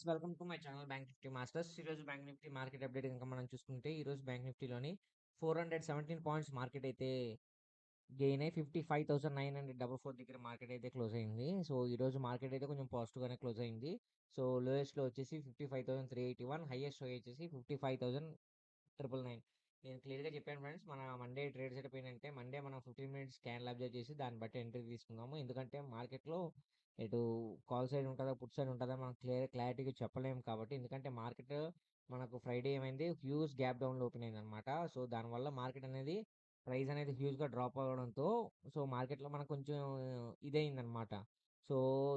Friends welcome to my channel bank Nifty masters. ఈ రోజు bank Nifty market update కనుక మనం చూసుకుంటే ఈ రోజు bank నిఫ్టీలోని four hundred seventeen points market అయితే గెయిన్ అయ్యి fifty five thousand nine hundred double four దగ్గర మార్కెట్ అయితే క్లోజ్ అయింది. సో ఈ రోజు మార్కెట్ అయితే కొంచెం పాజిటివ్గానే క్లోజ్ అయింది. సో లోయెస్ట్లో వచ్చేసి fifty five thousand three eighty one highest వచ్చేసి fifty five thousand triple nine. నేను క్లియర్గా చెప్పాను ఫ్రెండ్స్ మన మండే ట్రేడ్ సెటప్ అయిపోయిందంటే మండే మనం ఫిఫ్టీన్ మినిట్స్ స్కాన్ అబ్జర్వ్ చేసి దాన్ని బట్టి ఎంట్రీ తీసుకుందాము. ఎందుకంటే మార్కెట్లో ఇటు కాల్ సైడ్ ఉంటుందా పుట్ సైడ్ ఉంటుందా మనం క్లియర్ క్లారిటీగా చెప్పలేము కాబట్టి. ఎందుకంటే మార్కెట్ మనకు ఫ్రైడే ఏమైంది హ్యూజ్ గ్యాప్ డౌన్లో ఓపెన్ అయింది అనమాట సో దానివల్ల మార్కెట్ అనేది ప్రైస్ అనేది హ్యూజ్గా డ్రాప్ అవ్వడంతో సో మార్కెట్లో మనకు కొంచెం ఇదైంది అనమాట సో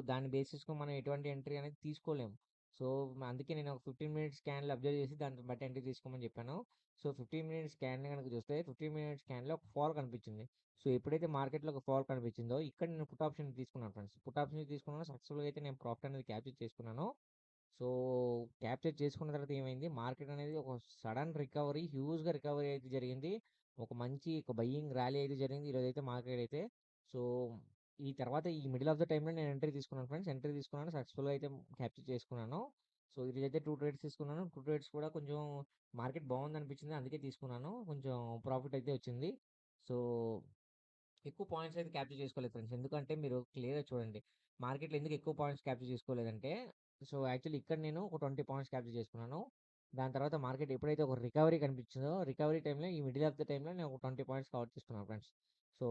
దాని బేసిస్కు మనం ఎటువంటి ఎంట్రీ అనేది తీసుకోలేము సో అందుకే నేను ఒక ఫిఫ్టీన్ మినిట్స్ స్కాన్లు అబ్జర్వ్ చేసి దాన్ని బట్టి ఎంట్రీ తీసుకోమని చెప్పాను. సో ఫిఫ్టీన్ మినిట్స్ స్కాన్ కనుక చూస్తే ఫిఫ్టీన్ మినిట్స్ స్కాన్లో ఒక ఫాల్ కనిపించింది. సో ఎప్పుడైతే మార్కెట్లో ఒక ఫాల్ కనిపించిందో ఇక్కడ నేను పుట్ ఆప్షన్ తీసుకున్నాను ఫ్రెండ్స్. పుట్ ఆప్షన్ తీసుకున్నాను. సక్సెస్ఫుల్గా అయితే నేను ప్రాఫిట్ అనేది క్యాప్చర్ చేసుకున్నాను. సో క్యాప్చర్ చేసుకున్న తర్వాత ఏమైంది? మార్కెట్ అనేది ఒక సడన్ రికవరీ హ్యూజ్గా రికవరీ అయితే జరిగింది. ఒక మంచి ఒక బయ్యింగ్ ర్యాలీ అయితే జరిగింది. ఈరోజు అయితే మార్కెట్ అయితే. సో ఈ తర్వాత ఈ మిడిల్ ఆఫ్ ద టైంలో నేను ఎంట్రీ తీసుకున్నాను ఫ్రెండ్స్. ఎంట్రీ తీసుకున్నాను. సక్సెస్ఫుల్గా అయితే క్యాప్చర్ చేసుకున్నాను. సో ఇదైతే అయితే టూ ట్రేడ్స్ తీసుకున్నాను. టూ ట్రేడ్స్ కూడా కొంచెం మార్కెట్ బాగుంది అనిపించింది. అందుకే తీసుకున్నాను. కొంచెం ప్రాఫిట్ అయితే వచ్చింది. సో ఎక్కువ పాయింట్స్ అయితే క్యాప్చర్ చేసుకోలేదు ఫ్రెండ్స్. ఎందుకంటే మీరు క్లియర్గా చూడండి. మార్కెట్లో ఎందుకు ఎక్కువ పాయింట్స్ క్యాప్చర్ చేసుకోలేదంటే సో యాక్చువల్లీ ఇక్కడ నేను ఒక ట్వంటీ పాయింట్స్ క్యాప్చర్ చేసుకున్నాను. దాని తర్వాత మార్కెట్ ఎప్పుడైతే ఒక రికవరీ కనిపించిందో రికవరీ టైంలో ఈ మిడిల్ ఆఫ్ ద టైంలో నేను ఒక ట్వంటీ పాయింట్స్ కవర్ చేసుకున్నాను ఫ్రెండ్స్. సో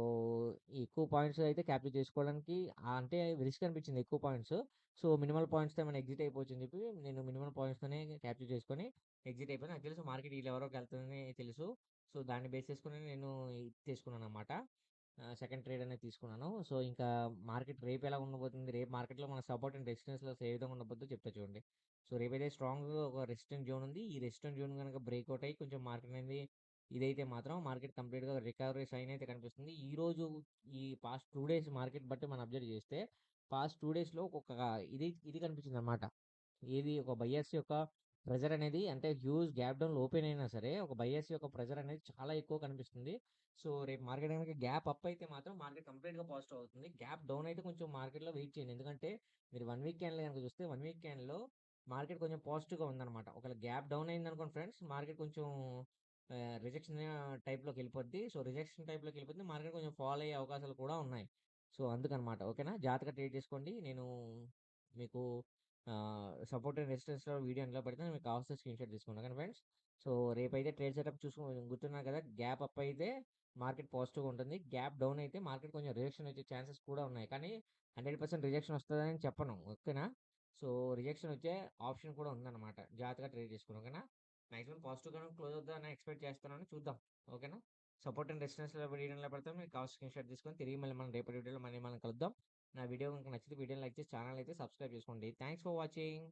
ఎక్కువ పాయింట్స్ అయితే క్యాప్చర్ చేసుకోవడానికి అంటే రిస్క్ అనిపించింది ఎక్కువ పాయింట్స్. సో మినిమల్ పాయింట్స్తో మనం ఎగ్జిట్ అయిపోవచ్చు అని చెప్పి నేను మినిమల్ పాయింట్స్తోనే క్యాప్చర్ చేసుకొని ఎగ్జిట్ అయిపోయింది నాకు తెలుసు మార్కెట్ ఈ లెవెల్కి వెళ్తుందని తెలుసు. సో దాన్ని బేస్ చేసుకుని నేను తీసుకున్నాను అనమాట సెకండ్ ట్రేడ్ అనేది తీసుకున్నాను. సో ఇంకా మార్కెట్ రేపు ఎలా ఉండబోతుంది? రేపు మార్కెట్లో మన సపోర్ట్ అండ్ రెసిస్టెన్స్లో ఏ విధంగా ఉండబోద్దో చెప్తా చూడండి. సో రేపైతే స్ట్రాంగ్ ఒక రెసిస్టెంట్ జోన్ ఉంది ఈ రెసిస్టెంట్ జోన్ కనుక బ్రేక్అవుట్ అయ్యి కొంచెం మార్కెట్ అనేది ఇదైతే మాత్రం మార్కెట్ కంప్లీట్గా రికవరీ సైన్ అయితే కనిపిస్తుంది. ఈ రోజు ఈ పాస్ట్ టూ డేస్ మార్కెట్ బట్టి మనం అబ్జర్వ్ చేస్తే పాస్ట్ టూ డేస్లో ఒక్కొక్క ఇది ఇది కనిపించింది అనమాట ఏది ఒక బయ్యర్స్ యొక్క ప్రెజర్ అనేది అంటే హ్యూజ్ గ్యాప్ డౌన్ ఓపెన్ అయినా సరే ఒక బైఎస్ యొక్క ప్రెజర్ అనేది చాలా ఎక్కువ కనిపిస్తుంది. సో రేపు మార్కెట్ కనుక గ్యాప్ అప్ అయితే మాత్రం మార్కెట్ కంప్లీట్గా పాజిటివ్ అవుతుంది. గ్యాప్ డౌన్ అయితే కొంచెం మార్కెట్లో వెయిట్ చేయండి. ఎందుకంటే మీరు వన్ వీక్ క్యాన్ కనుక చూస్తే వన్ వీక్ క్యాన్లో మార్కెట్ కొంచెం పాజిటివ్గా ఉందన్నమాట. ఒకవేళ గ్యాప్ డౌన్ అయింది అనుకోండి ఫ్రెండ్స్ మార్కెట్ కొంచెం రిజెక్షన్ టైప్లోకి వెళ్ళిపోద్ది. సో రిజెక్షన్ టైప్లోకి వెళ్ళిపోద్ది మార్కెట్ కొంచెం ఫాలో అయ్యే అవకాశాలు కూడా ఉన్నాయి. సో అందుకనమాట ఓకేనా? జాగ్రత్తగా ట్రేడ్ చేసుకోండి. నేను మీకు సపోర్ట్ అండ్ రెసిస్టెన్స్లో వీడియో అందులో పెడితే మీకు కావాల్సిన స్క్రీన్ షాట్ తీసుకున్నాను కానీ ఫ్రెండ్స్ సో రేపైతే ట్రేడ్ సెటప్ చూసుకో గుర్తున్నాను కదా గ్యాప్ అప్ అయితే మార్కెట్ పాజిటివ్గా ఉంటుంది. గ్యాప్ డౌన్ అయితే మార్కెట్ కొంచెం రిజెక్షన్ వచ్చే ఛాన్సెస్ కూడా ఉన్నాయి. కానీ హండ్రెడ్ పర్సెంట్ రిజెక్షన్ వస్తుందని చెప్పను. ఓకేనా? సో రిజెక్షన్ వచ్చే ఆప్షన్ కూడా ఉందన్నమాట. జాగ్రత్తగా ట్రేడ్ చేసుకున్నాం ఓకేనా? మ్యాక్సిమం పాజిటివ్గా క్లోజ్ అవుతుందని ఎక్స్పెక్ట్ చేస్తున్నాను. చూద్దాం. ఓకేనా? సపోర్ట్ అండ్ రెసిస్టెన్స్లో వీడియోలో పెడితే మీకు కావాల్సిన స్క్రీన్ షాట్ తీసుకొని తిరిగి మళ్ళీ మనం రేపటి వీడియోలో మళ్ళీ మనం కలుద్దాం. నా వీడియో కనుక నచ్చితే వీడియోని లైక్ చేసి ఛానల్ అయితే సబ్స్క్రైబ్ చేసుకోండి. Thanks for watching.